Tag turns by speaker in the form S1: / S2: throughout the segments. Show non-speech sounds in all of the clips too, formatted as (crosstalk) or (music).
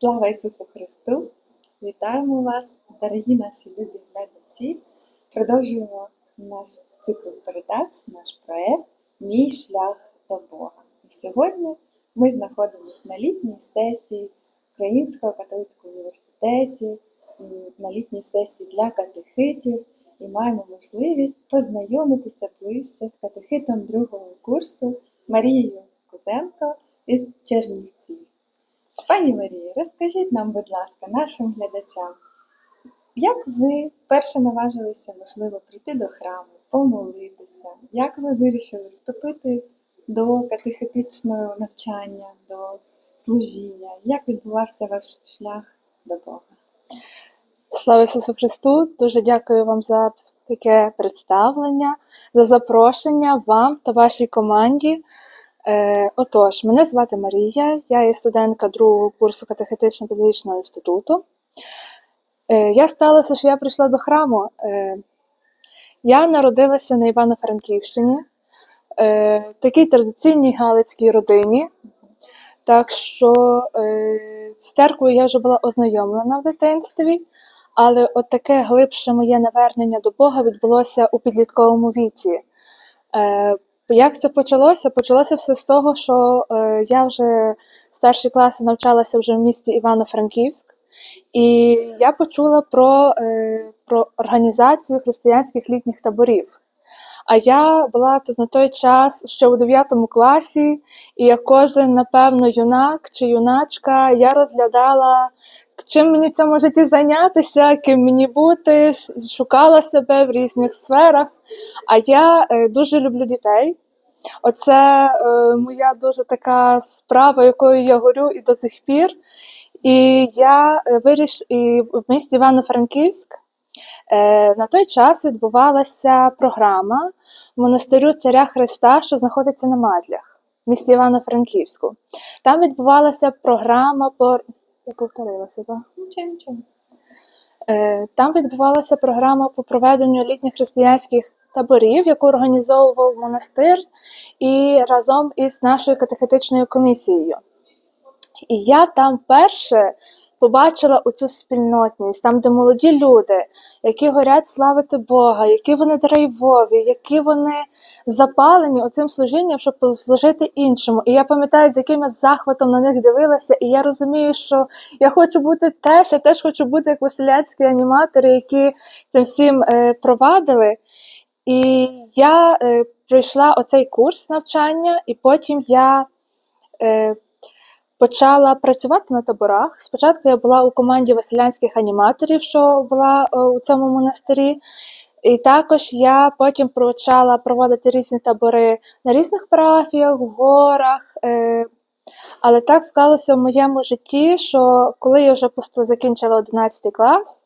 S1: Слава Ісусу Христу! Вітаємо вас, дорогі наші любі глядачі. Продовжуємо наш цикл передач, наш проект Мій шлях до Бога. І сьогодні ми знаходимося на літній сесії Українського католицького університеті, м, на літній сесії для катехитів і маємо можливість познайомитися ближче з катехитом другого курсу Марією Кузенко із Чернівців. Пані Марії, розкажіть нам, будь ласка, нашим глядачам, як ви перше наважилися, можливо, прийти до храму, помолитися? Як ви вирішили вступити до катехетичного навчання, до служіння? Як відбувався ваш шлях до Бога?
S2: Слава Ісусу Христу! Дуже дякую вам за таке представлення, за запрошення вам та вашій команді. Е, отож, мене звати Марія, я є студентка другого курсу катехетично-педагогічного інституту. Е, я сталося, що я прийшла до храму. Е, я народилася на Івано-Франківщині, е, в такій традиційній галицькій родині. Так що е, з церквою я вже була ознайомлена в дитинстві, але от таке глибше моє навернення до Бога відбулося у підлітковому віці. Е, як це почалося? Почалося все з того, що е, я вже старші класи навчалася вже в місті Івано-Франківськ, і я почула про, е, про організацію християнських літніх таборів. А я була на той час ще у 9 класі, і як кожен, напевно, юнак чи юначка, я розглядала, чим мені в цьому житті зайнятися, ким мені бути, шукала себе в різних сферах. А я е, дуже люблю дітей. Оце е, моя дуже така справа, якою я горю і до сих пір. І я е, виріш і в місті Івано-Франківськ. Е, на той час відбувалася програма монастирю Царя Христа, що знаходиться на Мазлях, в місті Івано-Франківську. Там відбувалася програма по. Я повторилася, так?
S1: Нічого.
S2: Е, Там відбувалася програма по проведенню літніх християнських таборів, яку організовував монастир і разом із нашою катехетичною комісією. І я там перше побачила оцю спільнотність, там, де молоді люди, які горять славити Бога, які вони драйвові, які вони запалені оцим служінням, щоб послужити іншому. І я пам'ятаю, з яким я захватом на них дивилася, і я розумію, що я хочу бути теж, я теж хочу бути як василяцькі аніматори, які цим всім е, провадили. І я е, пройшла оцей курс навчання, і потім я е, почала працювати на таборах. Спочатку я була у команді василянських аніматорів, що була е, у цьому монастирі. І також я потім почала проводити різні табори на різних парафіях, в горах. Е, але так склалося в моєму житті, що коли я вже закінчила 11 клас,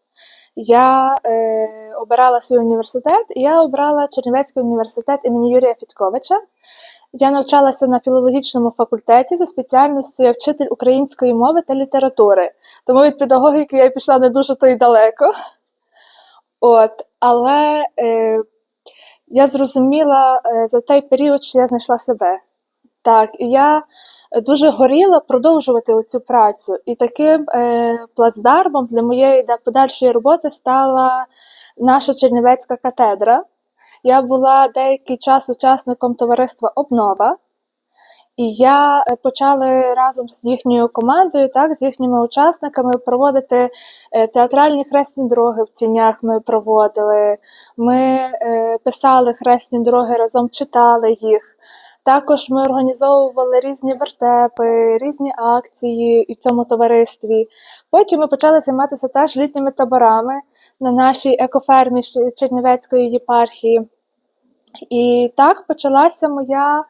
S2: я е, обирала свій університет, і я обрала Чернівецький університет імені Юрія Фітьковича. Я навчалася на філологічному факультеті за спеціальністю я вчитель української мови та літератури. Тому від педагогіки я пішла не дуже то й далеко. От, але е, я зрозуміла е, за той період, що я знайшла себе. Так, і я дуже горіла продовжувати цю працю. І таким е, плацдармом для моєї подальшої роботи стала наша Чернівецька катедра. Я була деякий час учасником товариства Обнова, і я е, почала разом з їхньою командою, так, з їхніми учасниками проводити е, театральні хресні дороги в тінях. Ми проводили, ми е, писали хресні дороги, разом читали їх. Також ми організовували різні вертепи, різні акції і в цьому товаристві. Потім ми почали займатися теж літніми таборами на нашій екофермі Чернівецької єпархії. І так почалася моя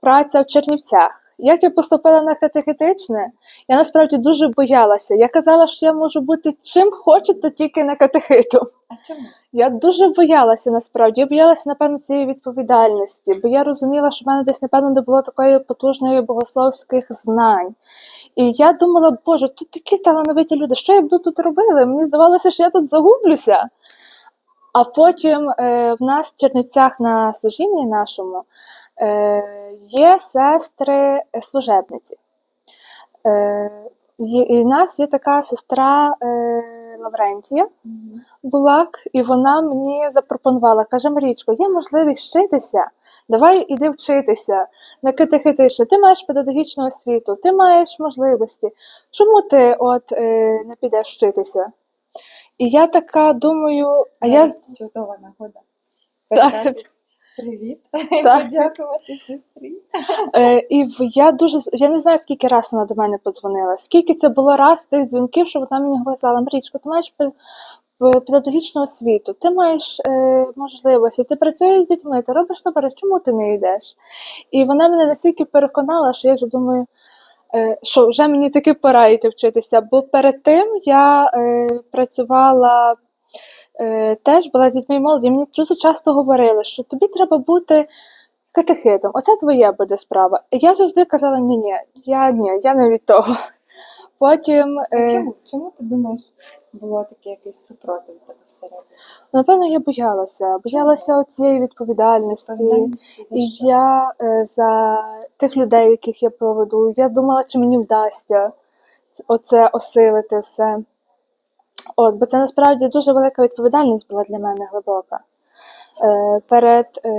S2: праця в Чернівцях. Як я поступила на катехетичне, я насправді дуже боялася. Я казала, що я можу бути чим хочете, тільки не катехитом.
S1: А чому?
S2: Я дуже боялася насправді. Я боялася, напевно, цієї відповідальності, бо я розуміла, що в мене десь, напевно, не було такої потужної богословських знань. І я думала, Боже, тут такі талановиті люди, що я буду тут робити? Мені здавалося, що я тут загублюся. А потім е, в нас в Чернівцях на служінні нашому е, є сестри служебниці. Е, і в нас є така сестра е, Лаврентія Булак, і вона мені запропонувала, каже, Марічко, є можливість вчитися. Давай іди вчитися на катехетичне. Ти маєш педагогічну освіту, ти маєш можливості. Чому ти от е, не підеш вчитися? І я така думаю, а я
S1: Зараз чудова нагода.
S2: Так.
S1: Передати Привіт і
S2: Так.
S1: подякувати сестрі.
S2: Е, і в- я дуже з- я не знаю, скільки раз вона до мене подзвонила. Скільки це було раз тих дзвінків, що вона мені говорила, Марічко, ти маєш пе- пе- педагогічну освіту, ти маєш е, можливості, ти працюєш з дітьми, ти робиш добре, чому ти не йдеш? І вона мене настільки переконала, що я вже думаю, що вже мені таки пора йти вчитися. Бо перед тим я е, працювала. Е, теж була з дітьми і молоді, мені дуже часто говорили, що тобі треба бути катехитом, оце твоя буде справа. Я завжди казала, ні, ні, я ні, я не від того. Потім, е,
S1: Чому? Чому ти думаєш, було таке якесь супротив тебе всередині?
S2: напевно, я боялася, боялася цієї відповідальності.
S1: Відповідальності
S2: І я е, за тих людей, яких я проведу, я думала, чи мені вдасться оце осилити все. От, бо це насправді дуже велика відповідальність була для мене глибока. Е, перед е,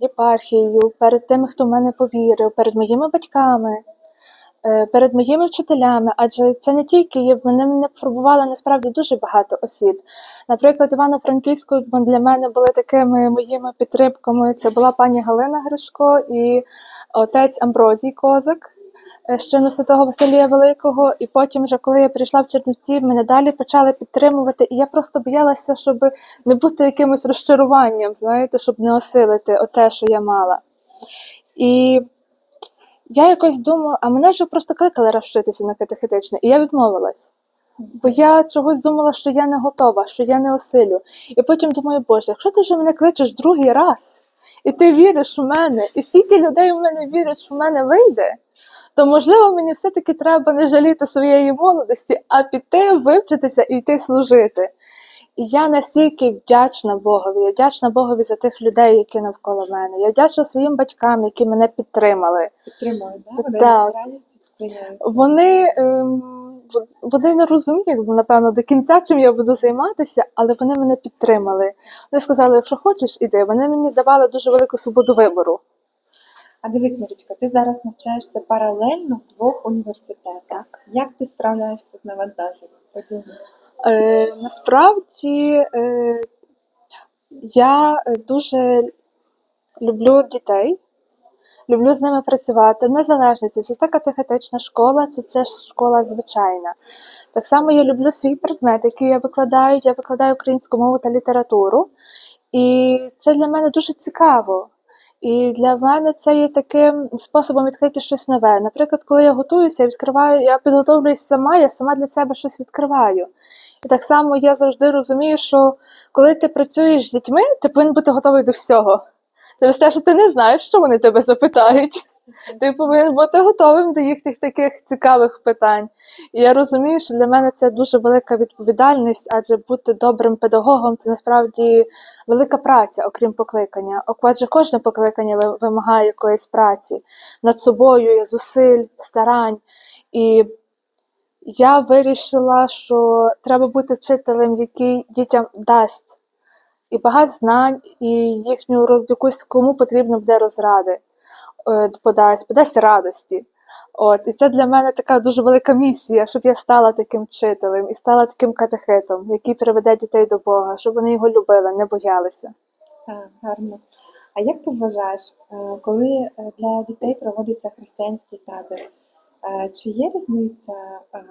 S2: єпархією, перед тими, хто в мене повірив, перед моїми батьками, перед моїми вчителями, адже це не тільки є, мене мене формувало насправді дуже багато осіб. Наприклад, Івано-Франківську для мене були такими моїми підтримками. Це була пані Галина Гришко і отець Амброзій Козак. е, Ще на святого Василія Великого, і потім, вже коли я прийшла в Чернівці, мене далі почали підтримувати, і я просто боялася, щоб не бути якимось розчаруванням, знаєте, щоб не осилити оте, що я мала. І я якось думала, а мене вже просто кликали розвчитися на катехетичне, і я відмовилась. Бо я чогось думала, що я не готова, що я не осилю. І потім думаю, Боже, якщо ти вже мене кличеш другий раз, і ти віриш у мене, і скільки людей у мене вірять, що в мене вийде, то можливо мені все-таки треба не жаліти своєї молодості, а піти, вивчитися і йти служити. І я настільки вдячна Богові, я вдячна Богові за тих людей, які навколо мене. Я вдячна своїм батькам, які мене підтримали.
S1: Підтримують, да? Вони
S2: Так. Вони, ем, вони не розуміють, напевно, до кінця, чим я буду займатися, але вони мене підтримали. Вони сказали, якщо хочеш, іди. Вони мені давали дуже велику свободу вибору.
S1: А дивись, Марічка, ти зараз навчаєшся паралельно в двох університетах.
S2: Так.
S1: Як ти справляєшся з навантаженням? Поділись.
S2: Е, насправді е, я дуже люблю дітей, люблю з ними працювати, незалежно, це катехетична школа, це ж школа звичайна. Так само я люблю свій предмет, який я викладаю. Я викладаю українську мову та літературу, і це для мене дуже цікаво. І для мене це є таким способом відкрити щось нове. Наприклад, коли я готуюся, я відкриваю, я підготовлююсь сама, я сама для себе щось відкриваю. І так само я завжди розумію, що коли ти працюєш з дітьми, ти повинен бути готовий до всього. Через те, що ти не знаєш, що вони тебе запитають. Ти повинен бути готовим до їхніх таких цікавих питань. І я розумію, що для мене це дуже велика відповідальність, адже бути добрим педагогом це насправді велика праця, окрім покликання. Адже кожне покликання вимагає якоїсь праці над собою, зусиль, старань. І я вирішила, що треба бути вчителем, який дітям дасть і багато знань, і їхню роз... якусь кому потрібно буде розради подасть, подасть радості. От, і це для мене така дуже велика місія, щоб я стала таким вчителем і стала таким катехитом, який приведе дітей до Бога, щоб вони його любили, не боялися.
S1: Так, гарно. А як ти вважаєш, е, коли е, для дітей проводиться християнський табір, е, чи є різниця, е,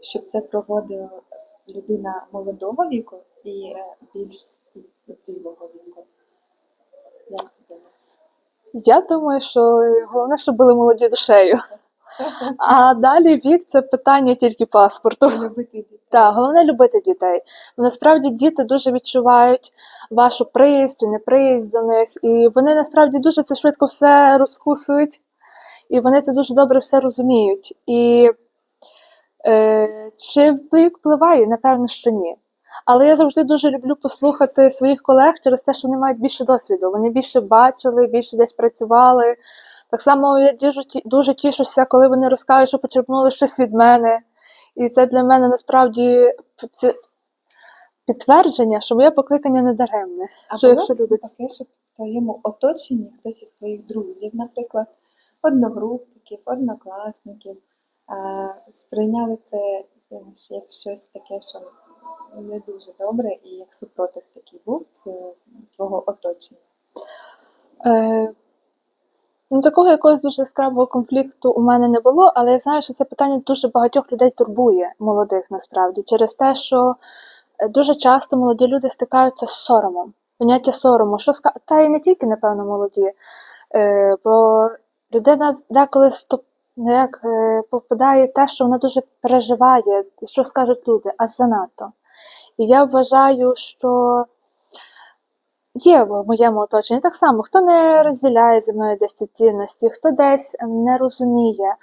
S1: щоб це проводила людина молодого віку і е, більш зрілого віку? Як ти думаєш?
S2: Я думаю, що головне, щоб були молоді душею. А далі вік це питання тільки паспорту.
S1: Любити дітей.
S2: Так, головне любити дітей. Насправді діти дуже відчувають вашу приязнь чи неприязнь до них, і вони насправді дуже це швидко все розкусують, і вони це дуже добре все розуміють. І е, чи вплив впливає? Напевно, що ні. Але я завжди дуже люблю послухати своїх колег через те, що вони мають більше досвіду. Вони більше бачили, більше десь працювали. Так само я дуже, дуже тішуся, коли вони розкажуть, що почерпнули щось від мене. І це для мене насправді це підтвердження, що моє покликання не даремне.
S1: А
S2: що якщо люди
S1: таке, щоб в твоєму оточенні хтось із твоїх друзів, наприклад, одногрупників, однокласників, е, сприйняли це е, як щось таке, що не дуже добре, і як супротив такий був з е, твого оточення.
S2: Е, ну, такого якогось дуже яскравого конфлікту у мене не було, але я знаю, що це питання дуже багатьох людей турбує, молодих насправді, через те, що е, дуже часто молоді люди стикаються з соромом, поняття сорому, що та і не тільки, напевно, молоді, бо людина деколи стоп... ну, як, е, попадає те, що вона дуже переживає, що скажуть люди, аж занадто. І я вважаю, що є в моєму оточенні так само, хто не розділяє зі мною десь ці цінності, хто десь не розуміє,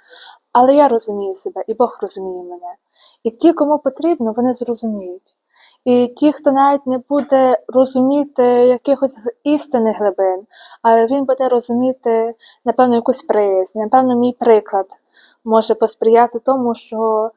S2: але я розумію себе, і Бог розуміє мене. І ті, кому потрібно, вони зрозуміють. І ті, хто навіть не буде розуміти якихось істинних глибин, але він буде розуміти, напевно, якусь приязнь, напевно, мій приклад може посприяти тому, що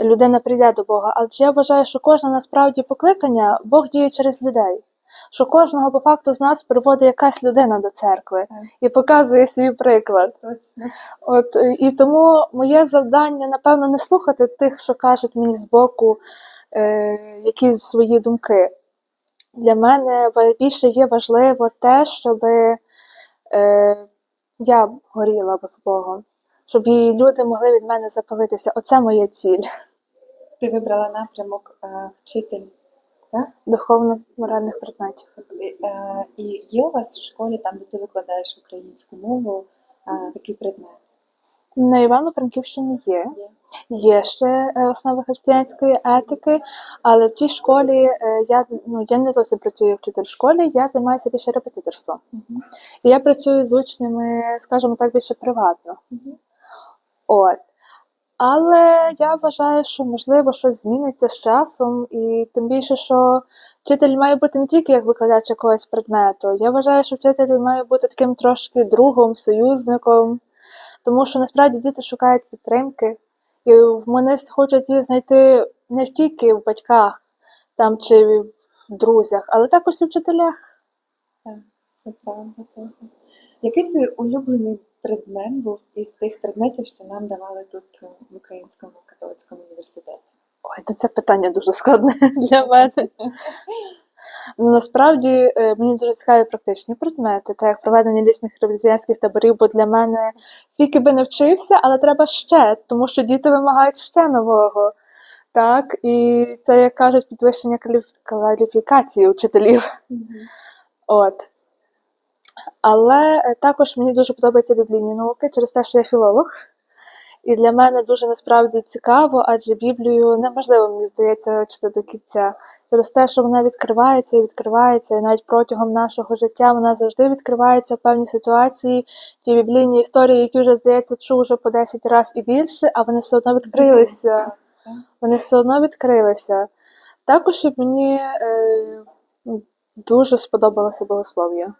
S2: людина прийде до Бога. Адже я вважаю, що кожне насправді покликання Бог діє через людей. Що кожного по факту з нас приводить якась людина до церкви і показує свій приклад.
S1: Точно.
S2: От і тому моє завдання, напевно, не слухати тих, що кажуть мені збоку якісь свої думки. Для мене більше є важливо те, щоб е, я горіла з Богом, щоб і люди могли від мене запалитися. Оце моя ціль
S1: Ти вибрала напрямок е, вчитель, так?
S2: духовно-моральних предметів.
S1: Е, І є у вас в школі, там, де ти викладаєш українську мову, е, такий предмет?
S2: На Івано-Франківщині є.
S1: Є.
S2: Ще е, основи християнської етики, але в тій школі е, я, ну, я не зовсім працюю вчитель школі, я займаюся більше репетиторством.
S1: Мгм.
S2: І я працюю з учнями, скажімо так, більше приватно.
S1: Мгм.
S2: От. Але я вважаю, що можливо щось зміниться з часом, і тим більше, що вчитель має бути не тільки як викладач якогось предмету. Я вважаю, що вчитель має бути таким трошки другом, союзником, тому що насправді діти шукають підтримки, і вони хочуть її знайти не тільки в батьках там, чи в друзях, але також і в вчителях.
S1: Це правда. Який твій улюблений предмет був із тих предметів, що нам давали тут е, в Українському католицькому університеті?
S2: Ой, то це питання дуже складне (laughs) для мене. (laughs) Ну, насправді е, мені дуже цікаві практичні предмети, так як проведення лісних ревізіянських таборів, бо для мене скільки би не вчився, але треба ще, тому що діти вимагають ще нового. Так, і це, як кажуть, підвищення кваліф- кваліфікації учителів. От. Але е, також мені дуже подобаються біблійні науки через те, що я філолог. І для мене дуже насправді цікаво, адже Біблію неможливо, мені здається, читати до кінця. Через те, що вона відкривається і відкривається, і навіть протягом нашого життя вона завжди відкривається в певній ситуації, ті біблійні історії, які вже, здається, чув вже по 10 разів і більше, а вони все одно відкрилися. Вони все одно відкрилися. Також мені е, ну, дуже сподобалося богослов'я.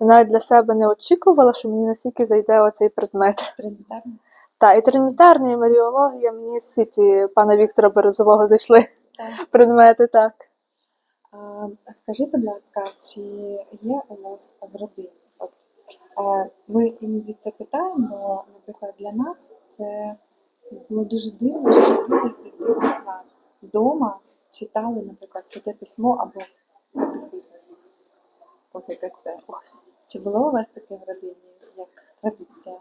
S2: Я навіть для себе не очікувала, що мені настільки зайде оцей предмет.
S1: Тринітарно?
S2: Та, і тринітарна, і маріологія, мені всі ці пана Віктора Березового зайшли
S1: Так.
S2: предмети, так.
S1: А, скажи, будь ласка, чи є у вас в родині? От, ми іноді це питаємо, бо, наприклад, для нас це було дуже дивно, що люди з дитинства вдома читали, наприклад, святе письмо або катехизм. Чи було у вас таке в родині, як традиція?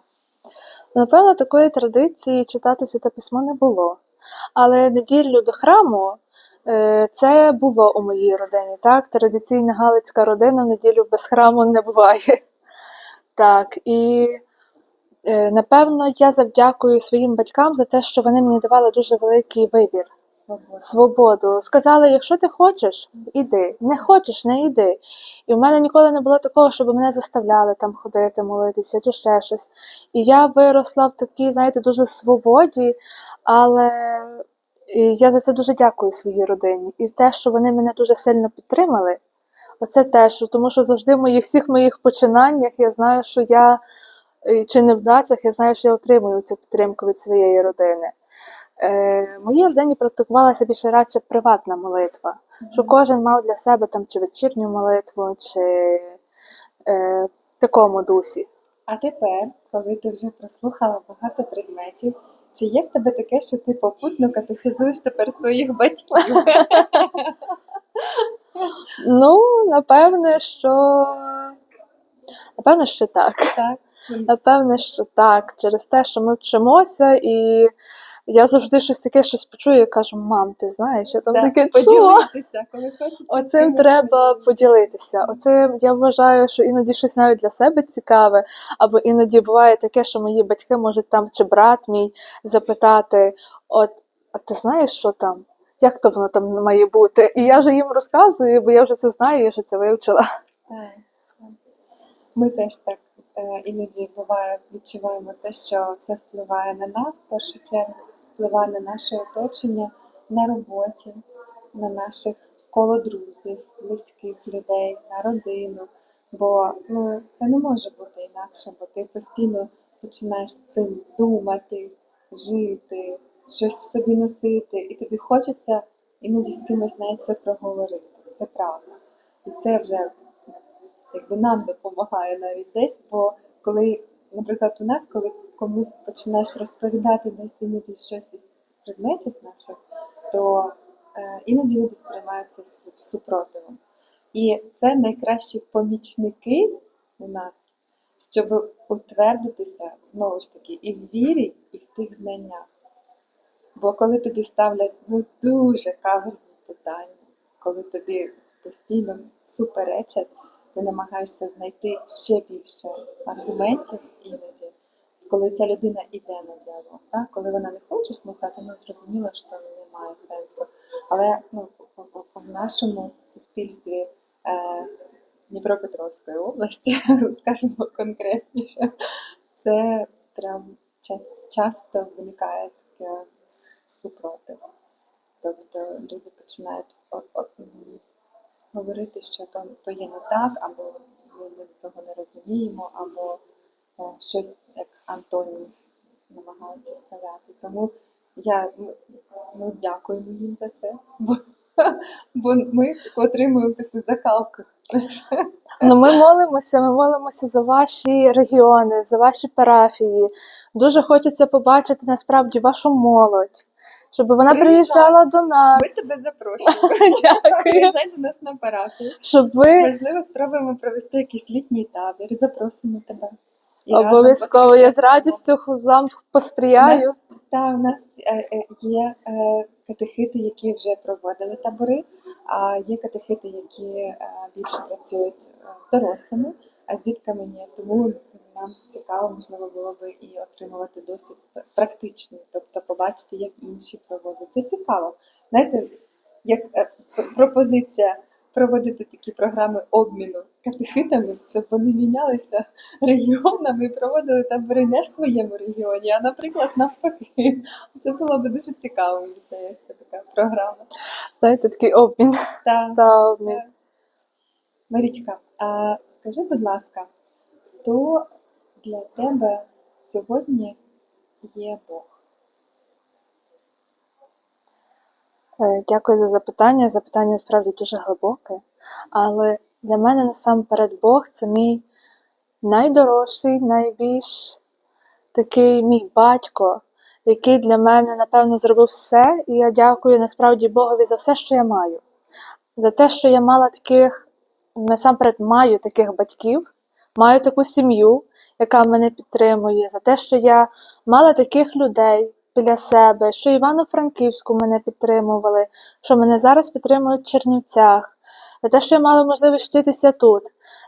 S2: Напевно, такої традиції читати святе письмо не було. Але неділю до храму е, це було у моїй родині. Так, традиційна галицька родина неділю без храму не буває. Так, і е, напевно я завдякую своїм батькам за те, що вони мені давали дуже великий вибір.
S1: Свобода.
S2: свободу. Сказали, якщо ти хочеш, іди. Не хочеш, не йди. І в мене ніколи не було такого, щоб мене заставляли там ходити, молитися чи ще щось. І я виросла в такій, знаєте, дуже свободі, але я за це дуже дякую своїй родині. І те, що вони мене дуже сильно підтримали, оце теж, тому що завжди в моїх всіх моїх починаннях я знаю, що я чи невдачах, я знаю, що я отримую цю підтримку від своєї родини. Е, в моїй родині практикувалася більше радше приватна молитва, що кожен мав для себе там чи вечірню молитву, чи е, в такому дусі.
S1: А тепер, коли ти вже прослухала багато предметів, чи є в тебе таке, що ти попутно катехизуєш тепер своїх батьків? (laughs)
S2: Ну, напевне, що напевне, що так.
S1: Так.
S2: Напевне, що так, через те, що ми вчимося, і я завжди щось таке щось почую і кажу, мам, ти знаєш, я там
S1: Так,
S2: таке чула.
S1: поділитися, коли хочеться.
S2: Оцим треба поділитися. Оцим я вважаю, що іноді щось навіть для себе цікаве, або іноді буває таке, що мої батьки можуть там чи брат мій запитати: от, а ти знаєш, що там? Як то воно там має бути? І я вже їм розказую, бо я вже це знаю, я вже це вивчила.
S1: Так. Ми теж так е, іноді буває, відчуваємо те, що це впливає на нас в першу чергу, впливає на наше оточення, на роботі, на наших коло друзів, близьких людей, на родину. Бо ну, це не може бути інакше, бо ти постійно починаєш цим думати, жити, щось в собі носити, і тобі хочеться іноді з кимось навіть це проговорити. Це правда. І це вже якби нам допомагає навіть десь, бо коли, наприклад, у нас, коли комусь починаєш розповідати десь іноді щось із предметів наших, то е, іноді люди сприймають це з супротивом. І це найкращі помічники у нас, щоб утвердитися знову ж таки і в вірі, і в тих знаннях. Бо коли тобі ставлять ну дуже каверзні питання, коли тобі постійно суперечать, ти намагаєшся знайти ще більше аргументів іноді, коли ця людина йде на діалог. Так? Коли вона не хоче слухати, ну зрозуміло, що немає сенсу. Але ну, в- нашому суспільстві е, Дніпропетровської області, (laughs) скажімо конкретніше, це прям час- часто виникає таке супротив. Тобто люди починають говорити, що то, то є не так, або ми, цього не розуміємо, або щось як Антоній намагаються сказати. Тому я ну, ну, дякуємо їм за це, бо, (laughs) бо ми отримуємо таку закалку.
S2: Ну, ми молимося, ми молимося за ваші регіони, за ваші парафії. Дуже хочеться побачити насправді вашу молодь, щоб вона
S1: Приїжджай.
S2: приїжджала до нас.
S1: Ми тебе запрошуємо. (laughs)
S2: Дякую.
S1: Приїжджай до нас на парафію.
S2: Щоб ви
S1: Можливо, спробуємо провести якийсь літній табір. Запросимо тебе.
S2: Обов'язково я з радістю вам посприяю.
S1: Та у нас е, е, є е, катехити, які вже проводили табори, а є катехити, які більше працюють з дорослими, а з дітками ні. Тому нам цікаво, можливо, було би і отримувати досвід практичний, тобто побачити, як інші проводять. Це цікаво. Знаєте, як пропозиція проводити такі програми обміну катехитами, щоб вони мінялися регіонами і проводили табори не в своєму регіоні, а, наприклад, навпаки. Це було б дуже цікаво, мені здається, така програма.
S2: Знаєте, такий обмін
S1: Та,
S2: та обмін.
S1: Марічка, а скажи, будь ласка, хто для тебе сьогодні є Бог?
S2: Е, Дякую за запитання. Запитання справді дуже глибоке. Але для мене насамперед Бог це мій найдорожчий, найбільш такий мій батько, який для мене, напевно, зробив все. І я дякую насправді Богові за все, що я маю. За те, що я мала таких, насамперед маю таких батьків, маю таку сім'ю, яка мене підтримує, за те, що я мала таких людей біля себе, що Івано-Франківську мене підтримували, що мене зараз підтримують в Чернівцях, за те, що я мала можливість вчитися тут,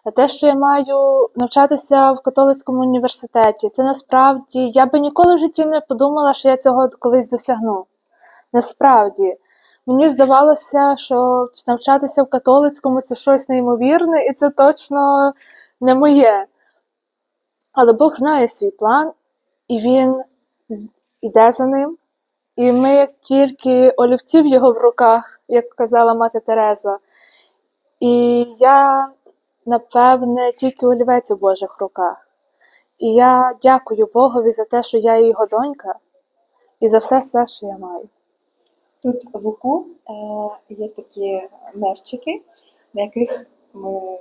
S2: за те, що я маю навчатися в католицькому університеті. Це насправді я би ніколи в житті не подумала, що я цього колись досягну. Насправді. Мені здавалося, що навчатися в католицькому це щось неймовірне, і це точно не моє. Але Бог знає свій план, і Він іде за ним. І ми, як тільки олівці в його в руках, як казала мати Тереза. І я, напевне, тільки олівець у Божих руках. І я дякую Богові за те, що я його донька, і за все, все, що я маю.
S1: Тут в УКУ е, є такі мерчики, на яких ми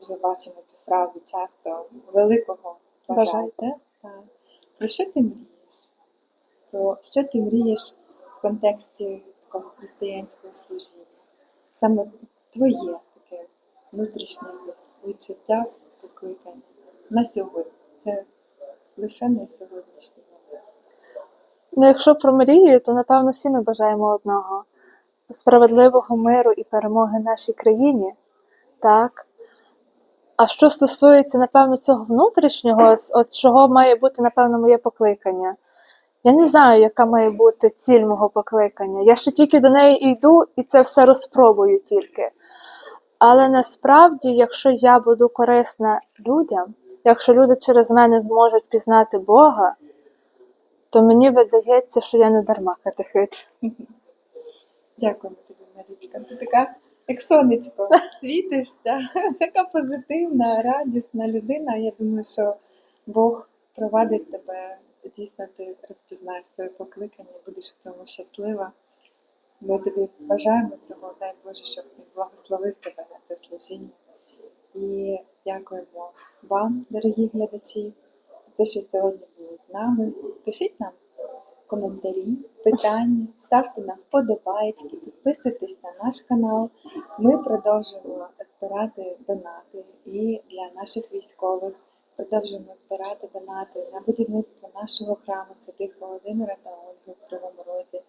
S1: вже бачимо цю фразу часто великого бажайте. Про що ти мрієш? Про що ти мрієш в контексті такого християнського служіння? Саме твоє внутрішнє відчуття покликання на сьогодні. Це лише на сьогоднішній момент.
S2: Ну, якщо про мрії, то напевно всі ми бажаємо одного справедливого миру і перемоги нашій країні. Так. А що стосується, напевно, цього внутрішнього, от чого має бути, напевно, моє покликання. Я не знаю, яка має бути ціль мого покликання. Я ще тільки до неї йду і це все розпробую тільки. Але насправді, якщо я буду корисна людям, якщо люди через мене зможуть пізнати Бога, то мені видається, що я не дарма катехит. (laughs)
S1: Дякуємо тобі, Марічка. Ти така, як сонечко, (laughs) світишся, (laughs) така позитивна, радісна людина. Я думаю, що Бог провадить тебе. Дійсно, ти розпізнаєш своє покликання, будеш в цьому щаслива. Ми тобі бажаємо цього, дай Боже, щоб він благословив тебе на це служіння. І дякуємо вам, дорогі глядачі, за те, що сьогодні були з нами. Пишіть нам коментарі, питання, ставте нам вподобайки, підписуйтесь на наш канал. Ми продовжуємо збирати донати і для наших військових. Продовжуємо збирати донати на будівництво нашого храму святих Володимира та Ольги в Кривому Розі.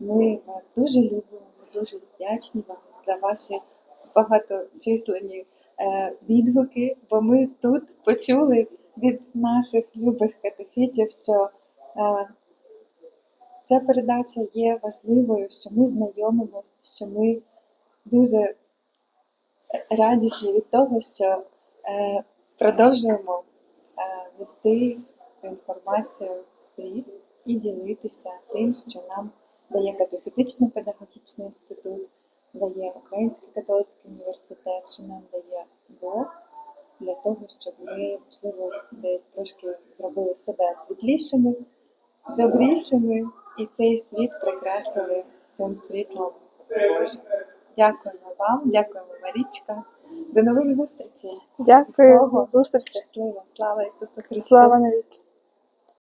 S1: Ми вас дуже любимо, ми дуже вдячні вам за ваші багаточисленні е, відгуки, бо ми тут почули від наших любих катехитів, що е, ця передача є важливою, що ми знайомимося, що ми дуже радісні від того, що е, продовжуємо нести цю інформацію в світ і ділитися тим, що нам дає катехетично-педагогічний інститут, дає Український католицький університет, що нам дає Бог для того, щоб ми, можливо, десь трошки зробили себе світлішими, добрішими і цей світ прикрасили цим світлом Божим. Дякуємо вам, дякуємо, Марічка. До нових зустрічей.
S2: Дякую, до зустрічі.
S1: Щасливо. Слава Ісусу Христу.
S2: Слава навіки.